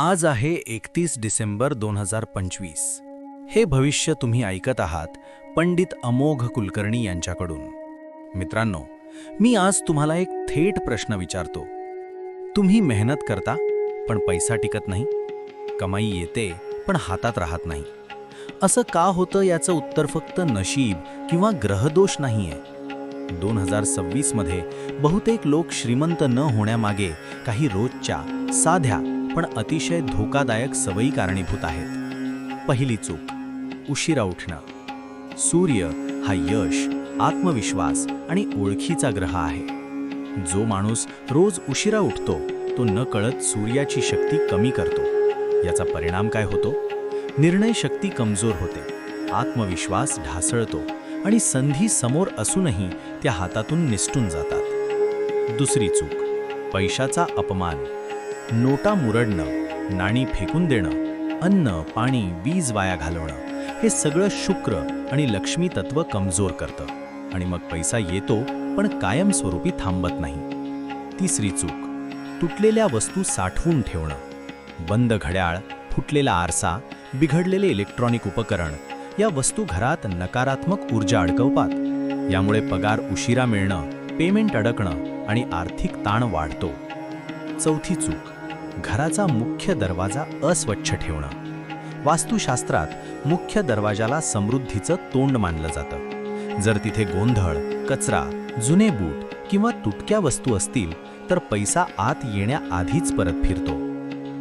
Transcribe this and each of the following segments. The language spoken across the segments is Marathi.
आज आहे एकतीस डिसेंबर दोन हजार पंचवीस. हे भविष्य तुम्ही ऐकत आहात पंडित अमोघ कुलकर्णी यांच्याकडून. मित्रांनो मी आज तुम्हाला एक थेट प्रश्न विचारतो. तुम्ही मेहनत करता पण पैसा टिकत नाही. कमाई येते पण हातात राहत नाही. असं का होतं याचं उत्तर फक्त नशीब किंवा ग्रहदोष नाहीये. दोन हजार सव्वीसमध्ये बहुतेक लोक श्रीमंत न होण्यामागे काही रोजच्या साध्या पण अतिशय धोकादायक सवयी कारणीभूत आहेत. पहिली चूक उशिरा उठणं. सूर्य हा यश आत्मविश्वास आणि ओळखीचा ग्रह आहे. जो माणूस रोज उशिरा उठतो तो न कळत सूर्याची शक्ती कमी करतो. याचा परिणाम काय होतो? निर्णय शक्ती कमजोर होते. आत्मविश्वास ढासळतो आणि संधी समोर असूनही त्या हातातून निसटून जातात. दुसरी चूक पैशाचा अपमान. नोटा मुरडणं नाणी फेकून देणं अन्न पाणी वीज वाया घालवणं हे सगळं शुक्र आणि लक्ष्मी तत्व कमजोर करतं. आणि मग पैसा येतो पण कायमस्वरूपी थांबत नाही. तिसरी चूक तुटलेल्या वस्तू साठवून ठेवणं. बंद घड्याळ फुटलेला आरसा बिघडलेले इलेक्ट्रॉनिक उपकरण या वस्तू घरात नकारात्मक ऊर्जा अडकवतात. यामुळे पगार उशिरा मिळणं पेमेंट अडकणं आणि आर्थिक ताण वाढतो. चौथी चूक घराचा मुख्य दरवाजा अस्वच्छ ठेवणं. वास्तुशास्त्रात मुख्य दरवाजाला समृद्धीचं तोंड मानलं जातं. जर तिथे गोंधळ कचरा जुने बूट किंवा तुटक्या वस्तू असतील तर पैसा आत येण्याआधीच परत फिरतो.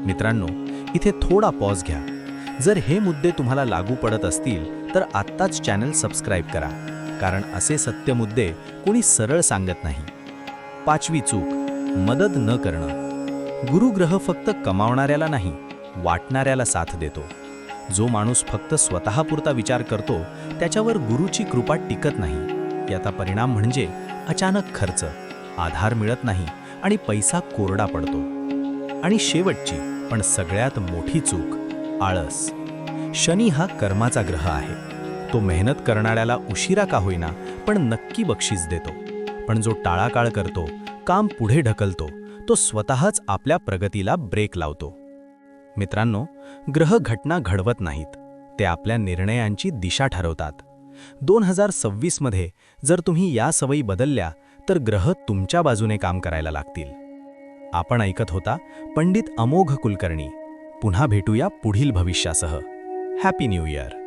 मित्रांनो इथे थोडा पॉज घ्या. जर हे मुद्दे तुम्हाला लागू पडत असतील तर आत्ताच चॅनल सबस्क्राईब करा. कारण असे सत्य मुद्दे कोणी सरळ सांगत नाही. पाचवी चूक मदत न करणं. गुरुग्रह फक्त कमावणाऱ्याला नाही वाटणाऱ्याला साथ देतो. जो माणूस फक्त स्वतःपुरता विचार करतो त्याच्यावर गुरुची कृपा टिकत नाही. याचा परिणाम म्हणजे अचानक खर्च आधार मिळत नाही आणि पैसा कोरडा पडतो. आणि शेवटची पण सगळ्यात मोठी चूक आळस. शनी हा कर्माचा ग्रह आहे. तो मेहनत करणाऱ्याला उशिरा का होईना पण नक्की बक्षीस देतो. पण जो टाळाकाळ करतो काम पुढे ढकलतो. तो स्वतःच आपल्या प्रगतीला ब्रेक लावतो. मित्रांनो ग्रह घटना घडवत नाहीत. ते आपल्या निर्णयांची दिशा ठरवतात. दोन हजार सव्वीसमध्ये जर तुम्ही या सवयी बदलल्या तर ग्रह तुमच्या बाजूने काम करायला लागतील. आपण ऐकत होता पंडित अमोघ कुलकर्णी. पुन्हा भेटूया पुढील भविष्यासह. Happy new year